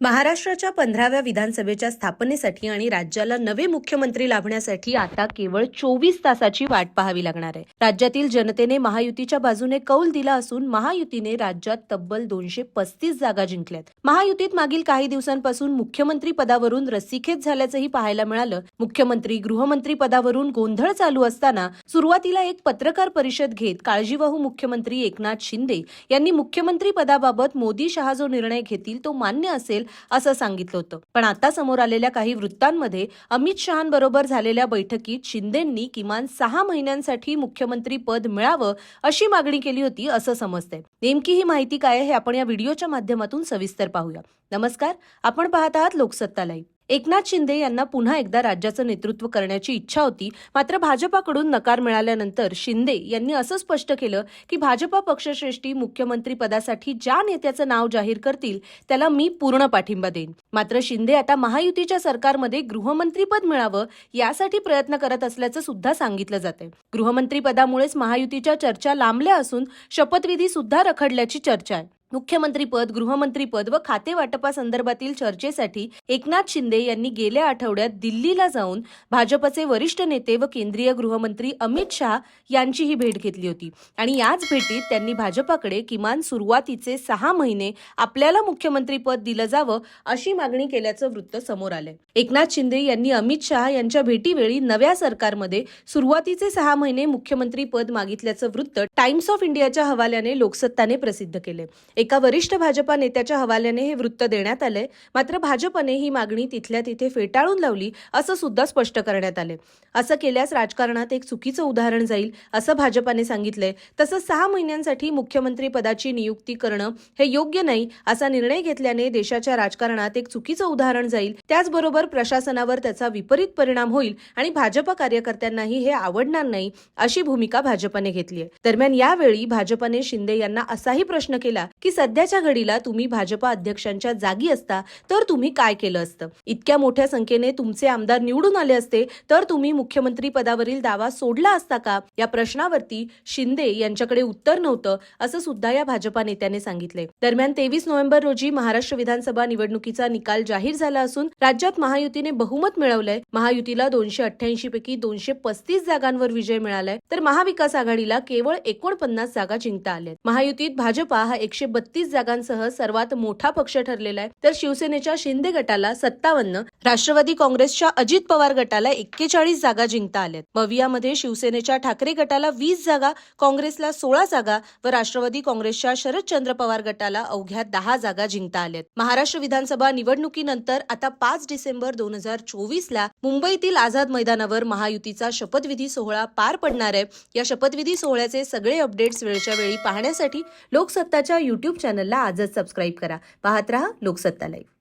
महाराष्ट्राच्या पंधराव्या विधानसभेच्या स्थापनेसाठी आणि राज्याला नवे मुख्यमंत्री लाभण्यासाठी आता केवळ चोवीस तासाची वाट पाहावी लागणार आहे. राज्यातील जनतेने महायुतीच्या बाजूने कौल दिला असून महायुतीने राज्यात तब्बल दोनशे पस्तीस जागा जिंकल्यात. महायुतीत मागील काही दिवसांपासून मुख्यमंत्री पदावरून रस्सीखेच झाल्याचंही पाहायला मिळालं. मुख्यमंत्री गृहमंत्री पदावरून गोंधळ चालू असताना सुरुवातीला एक पत्रकार परिषद घेत काळजीवाहू मुख्यमंत्री एकनाथ शिंदे यांनी मुख्यमंत्री पदाबाबत मोदी शहा जो निर्णय घेतील तो मान्य असेल असं सांगितलं होतं. पण आता समोर आलेल्या काही वृत्तांमध्ये अमित शहांबरोबर झालेल्या बैठकीत शिंदेंनी किमान सहा महिन्यांसाठी मुख्यमंत्री पद मिळावं अशी मागणी केली होती असं समजतंय. नेमकी ही माहिती काय हे आपण या व्हिडिओच्या माध्यमातून सविस्तर पाहूया. नमस्कार आपण पाहत आहात लोकसत्ता लाईव्ह. एकनाथ शिंदे यांना पुन्हा एकदा राज्याचं नेतृत्व करण्याची इच्छा होती. मात्र भाजपाकडून नकार मिळाल्यानंतर शिंदे यांनी असं स्पष्ट केलं की भाजपा पक्षश्रेष्ठी मुख्यमंत्री पदासाठी ज्या नेत्याचं नाव जाहीर करतील त्याला मी पूर्ण पाठिंबा देईन. मात्र शिंदे आता महायुतीच्या सरकारमध्ये गृहमंत्रीपद मिळावं यासाठी प्रयत्न करत असल्याचं सुद्धा सांगितलं जातंय गृहमंत्री पदामुळेच महायुतीच्या चर्चा लांबल्या असून शपथविधी सुद्धा रखडल्याची चर्चा आहे. मुख्यमंत्रीपद गृहमंत्रीपद व खाते वाटपासंदर्भातील चर्चेसाठी एकनाथ शिंदे यांनी गेल्या आठवड्यात दिल्लीला जाऊन भाजपचे वरिष्ठ नेते व केंद्रीय गृहमंत्री अमित शहा यांचीही भेट घेतली होती. आणि याच भेटीत त्यांनी भाजपाकडे किमान सुरुवातीचे सहा महिने आपल्याला मुख्यमंत्रीपद दिलं जावं अशी मागणी केल्याचं वृत्त समोर आलंय. एकनाथ शिंदे यांनी अमित शहा यांच्या भेटीवेळी नव्या सरकारमध्ये सुरुवातीचे सहा महिने मुख्यमंत्री पद मागितल्याचं वृत्त टाइम्स ऑफ इंडियाच्या हवाल्याने लोकसत्ताने प्रसिद्ध केले एका वरिष्ठ भाजपा नेत्याच्या हवाल्याने हे वृत्त देण्यात आलंय. मात्र भाजपने ही मागणी तिथल्या तिथे फेटाळून लावली असं सुद्धा स्पष्ट करण्यात आले असं केल्यास राजकारणात एक चुकीचं उदाहरण जाईल असं भाजपाने सांगितलंय. तसंच सहा महिन्यांसाठी मुख्यमंत्री पदाची नियुक्ती करणं हे योग्य नाही असा निर्णय घेतल्याने देशाच्या राजकारणात एक चुकीचं उदाहरण जाईल. त्याचबरोबर प्रशासनावर त्याचा विपरीत परिणाम होईल आणि भाजप कार्यकर्त्यांनाही हे आवडणार नाही अशी भूमिका भाजपने घेतली आहे दरम्यान यावेळी भाजपने शिंदे यांना असाही प्रश्न केला की की सध्याच्या घडीला तुम्ही भाजपा अध्यक्षांच्या जागी असता तर तुम्ही काय केलं असतं? इतक्या मोठ्या संख्येने तुमचे आमदार निवडून आले असते तर तुम्ही मुख्यमंत्री पदावरील दावा सोडला असता का? या प्रश्नावरती शिंदे यांच्याकडे उत्तर नव्हतं असं सुद्धा या भाजपा नेत्याने सांगितले. दरम्यान तेवीस नोव्हेंबर रोजी महाराष्ट्र विधानसभा निवडणुकीचा निकाल जाहीर झाला असून राज्यात महायुतीने बहुमत मिळवलंय. महायुतीला दोनशे अठ्ठ्याऐंशी पैकी दोनशे पस्तीस जागांवर विजय मिळालाय. तर महाविकास आघाडीला केवळ एकोणपन्नास जागा जिंकता आल्या महायुतीत भाजपा हा एकशे बत्तीस जागांसह सर्वात मोठा पक्ष ठरलेला आहे. तर शिवसेनेच्या शिंदे गटाला सत्तावन्न राष्ट्रवादी काँग्रेसच्या अजित पवार गटाला एक्केचाळीस जागा जिंकता आल्यात. मवियामध्ये शिवसेनेच्या ठाकरे गटाला वीस जागा काँग्रेसला सोळा जागा व राष्ट्रवादी काँग्रेसच्या शरदचंद्र पवार गटाला अवघ्या दहा जागा जिंकता आल्यात. महाराष्ट्र विधानसभा निवडणुकीनंतर आता पाच डिसेंबर दोन हजार चोवीस ला मुंबईतील आझाद मैदानावर महायुतीचा शपथविधी सोहळा पार पडणार आहे. या शपथविधी सोहळ्याचे सगळे अपडेट्स वेळच्या वेळी पाहण्यासाठी लोकसत्ताच्या यूट्यूब चॅनलला आजच सबस्क्राईब करा. पाहत रहा लोकसत्ता लाईव्ह